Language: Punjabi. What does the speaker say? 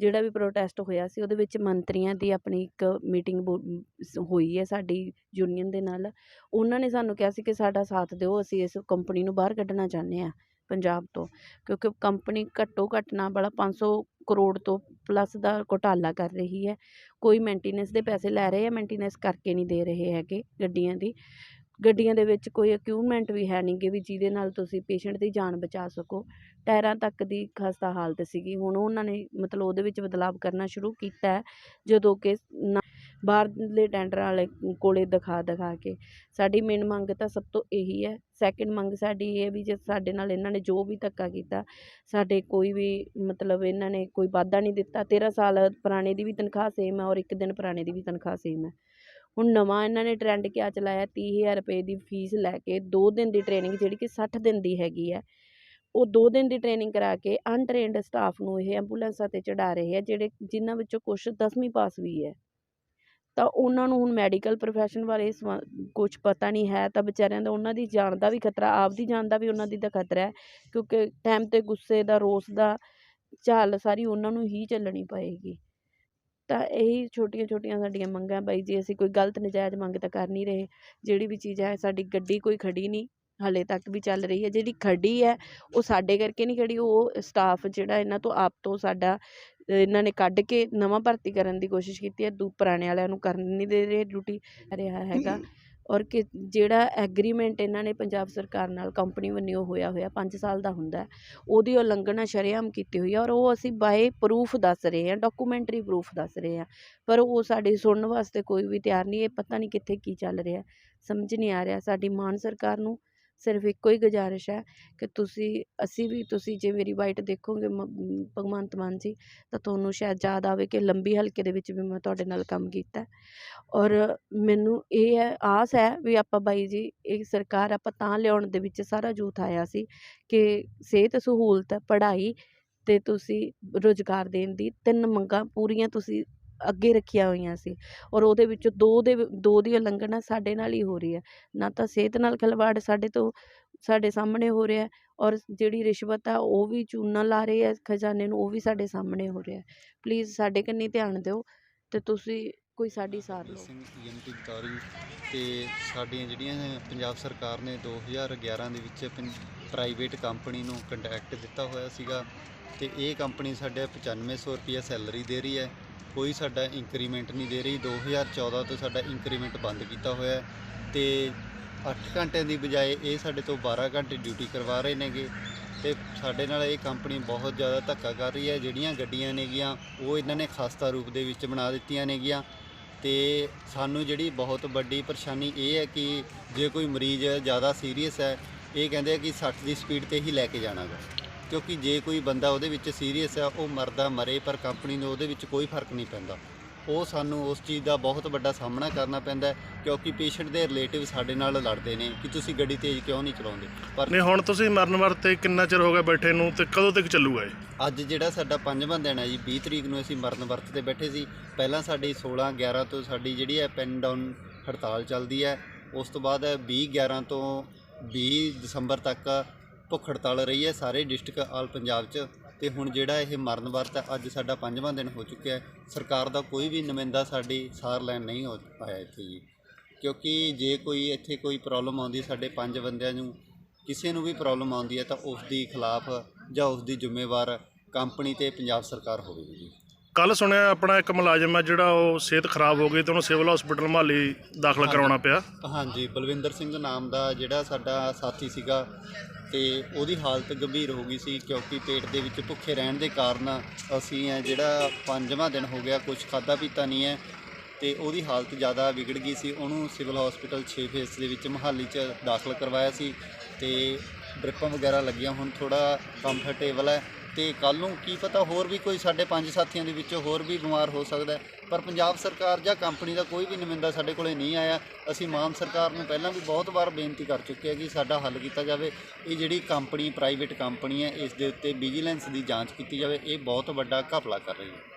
ਜਿਹੜਾ ਵੀ ਪ੍ਰੋਟੈਸਟ ਹੋਇਆ ਸੀ, ਉਹਦੇ ਵਿੱਚ ਮੰਤਰੀਆਂ ਦੀ ਆਪਣੀ ਇੱਕ ਮੀਟਿੰਗ ਹੋਈ ਹੈ ਸਾਡੀ ਯੂਨੀਅਨ ਦੇ ਨਾਲ। ਉਹਨਾਂ ਨੇ ਸਾਨੂੰ ਕਿਹਾ ਸੀ ਕਿ ਸਾਡਾ ਸਾਥ ਦਿਓ, ਅਸੀਂ ਇਸ ਕੰਪਨੀ ਨੂੰ ਬਾਹਰ ਕੱਢਣਾ ਚਾਹੁੰਦੇ ਹਾਂ ਪੰਜਾਬ ਤੋਂ। ਕਿਉਂਕਿ ਕੰਪਨੀ ਘੱਟੋ ਘੱਟ ਨਾ ਵਾਲਾ 500 ਕਰੋੜ ਤੋਂ ਪਲੱਸ ਦਾ ਘੋਟਾਲਾ ਕਰ ਰਹੀ ਹੈ। ਕੋਈ ਮੇਨਟੇਨੈਂਸ ਦੇ ਪੈਸੇ ਲੈ ਰਹੇ ਆ ਮੇਨਟੇਨੈਂਸ ਕਰਕੇ ਨਹੀਂ ਦੇ ਰਹੇ ਹੈਗੇ ਗੱਡੀਆਂ ਦੀ। ਗੱਡੀਆਂ ਦੇ ਵਿੱਚ ਕੋਈ ਇਕਵਿਪਮੈਂਟ ਵੀ ਹੈ ਨਹੀਂ ਗੇ ਵੀ ਜਿਹਦੇ ਨਾਲ ਤੁਸੀਂ ਪੇਸ਼ੈਂਟ ਦੀ ਜਾਨ ਬਚਾ ਸਕੋ। ਟਾਇਰਾਂ ਤੱਕ ਦੀ ਖਸਤਾ ਹਾਲਤ ਸੀਗੀ। ਹੁਣ ਉਹਨਾਂ ਨੇ ਮਤਲਬ ਉਹਦੇ ਵਿੱਚ ਬਦਲਾਵ ਕਰਨਾ ਸ਼ੁਰੂ ਕੀਤਾ ਜਦੋਂ ਕਿ ਨਾ ਬਾਹਰਲੇ ਟੈਂਡਰਾਂ ਵਾਲੇ ਕੋਲੇ ਦਿਖਾ ਦਿਖਾ ਕੇ। ਸਾਡੀ ਮੇਨ ਮੰਗ ਤਾਂ ਸਭ ਤੋਂ ਇਹੀ ਹੈ। ਸੈਕਿੰਡ ਮੰਗ ਸਾਡੀ ਇਹ ਹੈ ਵੀ ਜੇ ਸਾਡੇ ਨਾਲ ਇਹਨਾਂ ਨੇ ਜੋ ਵੀ ਧੱਕਾ ਕੀਤਾ, ਸਾਡੇ ਕੋਈ ਵੀ ਮਤਲਬ ਇਹਨਾਂ ਨੇ ਕੋਈ ਵਾਧਾ ਨਹੀਂ ਦਿੱਤਾ। 13 ਸਾਲ ਪੁਰਾਣੇ ਦੀ ਵੀ ਤਨਖਾਹ ਸੇਮ ਹੈ ਔਰ ਇੱਕ ਦਿਨ ਪੁਰਾਣੇ ਦੀ ਵੀ ਤਨਖਾਹ ਸੇਮ ਹੈ। ਹੁਣ ਨਵਾਂ ਇਹਨਾਂ ਨੇ ਟਰੈਂਡ ਕਿਆ ਚਲਾਇਆ, ਤੀਹ ਹਜ਼ਾਰ ਰੁਪਏ ਦੀ ਫੀਸ ਲੈ ਕੇ ਦੋ ਦਿਨ ਦੀ ਟ੍ਰੇਨਿੰਗ ਜਿਹੜੀ ਕਿ ਸੱਠ ਦਿਨ ਦੀ ਹੈਗੀ ਹੈ, ਉਹ ਦੋ ਦਿਨ ਦੀ ਟ੍ਰੇਨਿੰਗ ਕਰਾ ਕੇ ਅਨਟ੍ਰੇਨਡ ਸਟਾਫ ਨੂੰ ਇਹ ਐਂਬੂਲੈਂਸਾਂ 'ਤੇ ਚੜਾ ਰਹੇ ਆ, ਜਿਹੜੇ ਜਿਨ੍ਹਾਂ ਵਿੱਚੋਂ ਕੁਛ ਦਸਵੀਂ ਪਾਸ ਵੀ ਹੈ। ਤਾਂ ਉਹਨਾਂ ਨੂੰ ਹੁਣ ਮੈਡੀਕਲ ਪ੍ਰੋਫੈਸ਼ਨ ਬਾਰੇ ਕੁਛ ਪਤਾ ਨਹੀਂ ਹੈ, ਤਾਂ ਵਿਚਾਰਿਆਂ ਦਾ ਉਹਨਾਂ ਦੀ ਜਾਨ ਦਾ ਵੀ ਖਤਰਾ ਆਪਦੀ ਜਾਨ ਦਾ ਵੀ ਉਹਨਾਂ ਦੀ ਤਾਂ ਖਤਰਾ ਹੈ, ਕਿਉਂਕਿ ਟਾਈਮ 'ਤੇ ਗੁੱਸੇ ਦਾ, ਰੋਸ ਦਾ ਝੱਲ ਸਾਰੀ ਉਹਨਾਂ ਨੂੰ ਹੀ ਚੱਲਣੀ ਪਏਗੀ। ਤਾਂ ਇਹੀ ਛੋਟੀਆਂ ਛੋਟੀਆਂ ਸਾਡੀਆਂ ਮੰਗਾਂ ਬਾਈ ਜੀ ਅਸੀਂ ਕੋਈ ਗਲਤ ਨਜਾਇਜ਼ ਮੰਗ ਤਾਂ ਕਰ ਨਹੀਂ ਰਹੇ। ਜਿਹੜੀ ਵੀ ਚੀਜ਼ ਹੈ ਸਾਡੀ ਗੱਡੀ ਕੋਈ ਖੜੀ ਨਹੀਂ ਹਾਲੇ ਤੱਕ ਵੀ ਚੱਲ ਰਹੀ ਹੈ। ਜਿਹੜੀ ਖੜੀ ਹੈ ਉਹ ਸਾਡੇ ਕਰਕੇ ਨਹੀਂ ਖੜੀ ਉਹ ਸਟਾਫ ਜਿਹੜਾ ਇਹਨਾਂ ਤੋਂ ਆਪ ਤੋਂ ਸਾਡਾ ਇਹਨਾਂ ਨੇ ਕੱਢ ਕੇ ਨਵਾਂ ਭਰਤੀ ਕਰਨ ਦੀ ਕੋਸ਼ਿਸ਼ ਕੀਤੀ ਹੈ। ਦੂ ਪੁਰਾਣੇ ਵਾਲਿਆਂ ਨੂੰ ਕਰਨ ਨਹੀਂ ਦੇ ਰਹੇ ਡਿਊਟੀ। ਰਿਹਾ ਹੈਗਾ। ਔਰ ਕਿ ਜਿਹੜਾ ਐਗਰੀਮੈਂਟ ਇਹਨਾਂ ਨੇ ਪੰਜਾਬ ਸਰਕਾਰ ਨਾਲ ਕੰਪਨੀ ਵੱਲੋਂ ਹੋਇਆ ਹੋਇਆ 5 ਸਾਲ ਦਾ ਹੁੰਦਾ ਉਹਦੀ ਉਲੰਘਣਾ ਸ਼ਰੇਆਮ ਕੀਤੀ ਹੋਈ ਹੈ ਔਰ ਉਹ ਅਸੀਂ ਬਾਏ ਪ੍ਰੂਫ ਦੱਸ ਰਹੇ ਹਾਂ ਡਾਕੂਮੈਂਟਰੀ ਪ੍ਰੂਫ ਦੱਸ ਰਹੇ ਹਾਂ, ਪਰ ਉਹ ਸਾਡੀ ਸੁਣਨ ਵਾਸਤੇ ਕੋਈ ਵੀ ਤਿਆਰ ਨਹੀਂ, ਇਹ ਪਤਾ ਨਹੀਂ ਕਿੱਥੇ ਕੀ ਚੱਲ ਰਿਹਾ, ਸਮਝ ਨਹੀਂ ਆ ਰਿਹਾ, ਸਾਡੀ ਮਾਨ ਸਰਕਾਰ ਨੂੰ ਸਿਰਫ ਇੱਕੋ ਹੀ ਗੁਜ਼ਾਰਿਸ਼ ਹੈ ਕਿ ਤੁਸੀਂ, ਅਸੀਂ ਵੀ ਤੁਸੀਂ ਜੇ ਮੇਰੀ ਵਾਈਟ ਦੇਖੋਗੇ ਭਗਵੰਤ ਮਾਨ ਜੀ, ਤਾਂ ਤੁਹਾਨੂੰ ਸ਼ਾਇਦ ਯਾਦ ਆਵੇ ਕਿ ਲੰਬੀ ਹਲਕੇ ਦੇ ਵਿੱਚ ਵੀ ਮੈਂ ਤੁਹਾਡੇ ਨਾਲ ਕੰਮ ਕੀਤਾ। ਔਰ ਮੈਨੂੰ ਇਹ ਹੈ, ਆਸ ਹੈ ਵੀ ਆਪਾਂ ਬਾਈ ਜੀ, ਇਹ ਸਰਕਾਰ ਆਪਾਂ ਤਾਂ ਲਿਆਉਣ ਦੇ ਵਿੱਚ ਸਾਰਾ ਜੂਥ ਆਇਆ ਸੀ ਕਿ ਸਿਹਤ ਸਹੂਲਤ, ਪੜ੍ਹਾਈ ਅਤੇ ਤੁਸੀਂ ਰੁਜ਼ਗਾਰ ਦੇਣ ਦੀ ਤਿੰਨ ਮੰਗਾਂ ਪੂਰੀਆਂ ਤੁਸੀਂ ਅੱਗੇ ਰੱਖੀਆਂ ਹੋਈਆਂ ਸੀ ਔਰ ਉਹਦੇ ਵਿੱਚੋਂ ਦੋ ਦੇ ਦੋ ਦੀ ਉਲੰਘਣਾ ਸਾਡੇ ਨਾਲ ਹੀ ਹੋ ਰਹੀ ਹੈ। ਨਾ ਤਾਂ ਸਿਹਤ ਨਾਲ ਖਿਲਵਾੜ ਸਾਡੇ ਤੋਂ ਸਾਡੇ ਸਾਹਮਣੇ ਹੋ ਰਿਹਾ ਔਰ ਜਿਹੜੀ ਰਿਸ਼ਵਤ ਆ ਉਹ ਵੀ ਚੂਨਾ ਲਾ ਰਹੇ ਆ ਖਜ਼ਾਨੇ ਨੂੰ ਉਹ ਵੀ ਸਾਡੇ ਸਾਹਮਣੇ ਹੋ ਰਿਹਾ ਪਲੀਜ਼ ਸਾਡੇ ਕੰਨੀ ਧਿਆਨ ਦਿਓ ਅਤੇ ਤੁਸੀਂ ਕੋਈ ਸਾਡੀ ਸਾਰ ਲਓ। ਸਿੰਘ ਗਤੌਰੀ ਤੇ ਸਾਡੀਆਂ ਜਿਹੜੀਆਂ ਪੰਜਾਬ ਸਰਕਾਰ ਨੇ 2011 ਦੇ ਵਿੱਚ ਪ੍ਰਾਈਵੇਟ ਕੰਪਨੀ ਨੂੰ ਕੰਟਰੈਕਟ ਦਿੱਤਾ ਹੋਇਆ ਸੀਗਾ ਤੇ ਇਹ ਕੰਪਨੀ ਸਾਡੇ 9500 ਰੁਪਏ ਸੈਲਰੀ ਦੇ ਰਹੀ ਹੈ। ਕੋਈ ਸਾਡਾ ਇੰਕਰੀਮੈਂਟ ਨਹੀਂ ਦੇ ਰਹੀ। 2014 ਤੋਂ ਸਾਡਾ ਇੰਕਰੀਮੈਂਟ ਬੰਦ ਕੀਤਾ ਹੋਇਆ ਹੈ ਤੇ 8 ਘੰਟਿਆਂ ਦੀ ਬਜਾਏ ਇਹ ਸਾਡੇ ਤੋਂ 12 ਘੰਟੇ ਡਿਊਟੀ ਕਰਵਾ ਰਹੇ ਨੇਗੇ ਤੇ ਸਾਡੇ ਨਾਲ ਇਹ ਕੰਪਨੀ ਬਹੁਤ ਜ਼ਿਆਦਾ ਧੱਕਾ ਕਰ ਰਹੀ ਹੈ। ਜਿਹੜੀਆਂ ਗੱਡੀਆਂ ਨੇਗੀਆਂ, ਉਹ ਇਹਨਾਂ ਨੇ ਖਾਸਤਾ ਰੂਪ ਦੇ ਵਿੱਚ ਬਣਾ ਦਿੱਤੀਆਂ ਨੇਗੀਆਂ ਤੇ ਸਾਨੂੰ ਜਿਹੜੀ ਬਹੁਤ ਵੱਡੀ ਪਰੇਸ਼ਾਨੀ ਇਹ ਹੈ ਕਿ ਜੇ ਕੋਈ ਮਰੀਜ਼ ਜ਼ਿਆਦਾ ਸੀਰੀਅਸ ਹੈ, ਇਹ ਕਹਿੰਦੇ ਆ ਕਿ 60 ਦੀ ਸਪੀਡ ਤੇ ਹੀ ਲੈ ਕੇ ਜਾਣਾਗਾ। ਕਿਉਂਕਿ ਜੇ ਕੋਈ ਬੰਦਾ ਉਹਦੇ ਵਿੱਚ ਸੀਰੀਅਸ ਹੈ ਉਹ ਮਰਦਾ ਮਰੇ ਪਰ ਕੰਪਨੀ ਨੂੰ ਉਹਦੇ ਵਿੱਚ ਕੋਈ ਫ਼ਰਕ ਨਹੀਂ ਪੈਂਦਾ। ਉਹ ਸਾਨੂੰ ਉਸ ਚੀਜ਼ ਦਾ ਬਹੁਤ ਵੱਡਾ ਸਾਹਮਣਾ ਕਰਨਾ ਪੈਂਦਾ ਕਿਉਂਕਿ ਪੇਸ਼ੈਂਟ ਦੇ ਰਿਲੇਟਿਵ ਸਾਡੇ ਨਾਲ ਲੜਦੇ ਨੇ ਕਿ ਤੁਸੀਂ ਗੱਡੀ ਤੇਜ਼ ਕਿਉਂ ਨਹੀਂ ਚਲਾਉਂਦੇ? ਪਰ ਨਹੀਂ ਹੁਣ ਤੁਸੀਂ ਮਰਨ ਵਰਤੇ ਕਿੰਨਾ ਚਿਰ ਹੋ ਗਿਆ ਬੈਠੇ ਨੂੰ ਤੇ ਕਦੋਂ ਤੱਕ ਚੱਲੂਗਾ ਇਹ? ਅੱਜ ਜਿਹੜਾ ਸਾਡਾ ਪੰਜਵਾਂ ਦਿਨ ਹੈ ਜੀ 20 ਤਰੀਕ ਨੂੰ ਅਸੀਂ ਮਰਨ ਵਰਤ ਤੇ ਬੈਠੇ ਸੀ। ਪਹਿਲਾਂ ਸਾਡੀ 16 11 ਤੋਂ ਸਾਡੀ ਜਿਹੜੀ ਹੈ ਪੈਨ ਡਾਊਨ ਹੜਤਾਲ ਚੱਲਦੀ ਹੈ। ਉਸ ਤੋਂ ਬਾਅਦ 20 11 ਤੋਂ 20 ਦਸੰਬਰ ਤੱਕ ਭੁੱਖ ਹੜਤਾਲ ਰਹੀ ਹੈ ਸਾਰੇ ਡਿਸਟ੍ਰਿਕਟ ਆਲ ਪੰਜਾਬ 'ਚ ਤੇ ਹੁਣ ਜਿਹੜਾ ਇਹ ਮਰਨ ਵਰਤ ਹੈ ਅੱਜ ਸਾਡਾ ਪੰਜਵਾਂ ਦਿਨ ਹੋ ਚੁੱਕਿਆ ਹੈ। ਸਰਕਾਰ ਦਾ ਕੋਈ ਵੀ ਨੁਮਾਇੰਦਾ ਸਾਡੀ ਸਾਰ ਲੈਣ ਨਹੀਂ ਹੋ ਪਾਇਆ ਇੱਥੇ ਜੀ। ਕਿਉਂਕਿ ਜੇ ਕੋਈ ਇੱਥੇ ਕੋਈ ਪ੍ਰੋਬਲਮ ਆਉਂਦੀ ਸਾਡੇ ਪੰਜ ਬੰਦਿਆਂ ਨੂੰ ਕਿਸੇ ਨੂੰ ਵੀ ਪ੍ਰੋਬਲਮ ਆਉਂਦੀ ਹੈ ਤਾਂ ਉਸ ਦੀ ਖਿਲਾਫ ਜਾਂ ਉਸ ਦੀ ਜ਼ਿੰਮੇਵਾਰ ਕੰਪਨੀ ਤੇ ਪੰਜਾਬ ਸਰਕਾਰ ਹੋਵੇਗੀ ਜੀ। ਕੱਲ ਸੁਣਿਆ ਆਪਣਾ ਇੱਕ ਮੁਲਾਜ਼ਮ ਹੈ ਜਿਹੜਾ ਉਹ ਸਿਹਤ ਖਰਾਬ ਹੋ ਗਈ ਤੇ ਉਹਨੂੰ ਸਿਵਲ ਹਸਪੀਟਲ ਮਹਾਲੀ ਦਾਖਲ ਕਰਾਉਣਾ ਪਿਆ। ਹਾਂਜੀ ਬਲਵਿੰਦਰ ਸਿੰਘ ਨਾਮ ਦਾ ਜਿਹੜਾ ਸਾਡਾ ਸਾਥੀ ਸੀਗਾ ਤੇ ਉਹਦੀ ਹਾਲਤ ਗੰਭੀਰ ਹੋ ਗਈ ਸੀ ਕਿਉਂਕਿ ਪੇਟ ਦੇ ਵਿੱਚ ਭੁੱਖੇ ਰਹਿਣ ਦੇ ਕਾਰਨ ਅਸੀਂ ਹੈ ਜਿਹੜਾ ਪੰਜਵਾਂ ਦਿਨ ਹੋ ਗਿਆ ਕੁਝ ਖਾਦਾ ਪੀਤਾ ਨਹੀਂ ਹੈ ਤੇ ਉਹਦੀ ਹਾਲਤ ਜ਼ਿਆਦਾ ਵਿਗੜ ਗਈ ਸੀ। ਉਹਨੂੰ ਸਿਵਲ ਹਸਪੀਟਲ 6 ਫੇਸ ਦੇ ਵਿੱਚ ਮਹਾਲੀ 'ਚ ਦਾਖਲ ਕਰਵਾਇਆ ਸੀ ਤੇ ਡ੍ਰਿਪਾਂ ਵਗੈਰਾ ਲੱਗੀਆਂ ਹੁਣ ਥੋੜਾ ਕੰਫਰਟੇਬਲ ਹੈ। ਤੇ ਕੱਲ ਨੂੰ ਕੀ ਪਤਾ ਹੋਰ ਵੀ ਕੋਈ ਸਾਡੇ ਪੰਜ ਸਾਥੀਆਂ ਦੇ ਵਿੱਚੋਂ ਹੋਰ ਵੀ ਬਿਮਾਰ ਹੋ ਸਕਦਾ ਪਰ ਪੰਜਾਬ ਸਰਕਾਰ ਜਾਂ ਕੰਪਨੀ ਦਾ ਕੋਈ ਵੀ ਨੁਮਾਇੰਦਾ ਸਾਡੇ ਕੋਲੇ ਨਹੀਂ ਆਇਆ। ਅਸੀਂ ਮਾਨ ਸਰਕਾਰ ਨੂੰ ਪਹਿਲਾਂ ਵੀ ਬਹੁਤ ਵਾਰ ਬੇਨਤੀ ਕਰ ਚੁੱਕੇ ਹਾਂ ਕਿ ਸਾਡਾ ਹੱਲ ਕੀਤਾ ਜਾਵੇ। ਇਹ ਜਿਹੜੀ ਕੰਪਨੀ ਪ੍ਰਾਈਵੇਟ ਕੰਪਨੀ ਹੈ, ਇਸ ਦੇ ਉੱਤੇ ਵਿਜੀਲੈਂਸ ਦੀ ਜਾਂਚ ਕੀਤੀ ਜਾਵੇ। ਇਹ ਬਹੁਤ ਵੱਡਾ ਘਪਲਾ ਕਰ ਰਹੀ ਹੈ।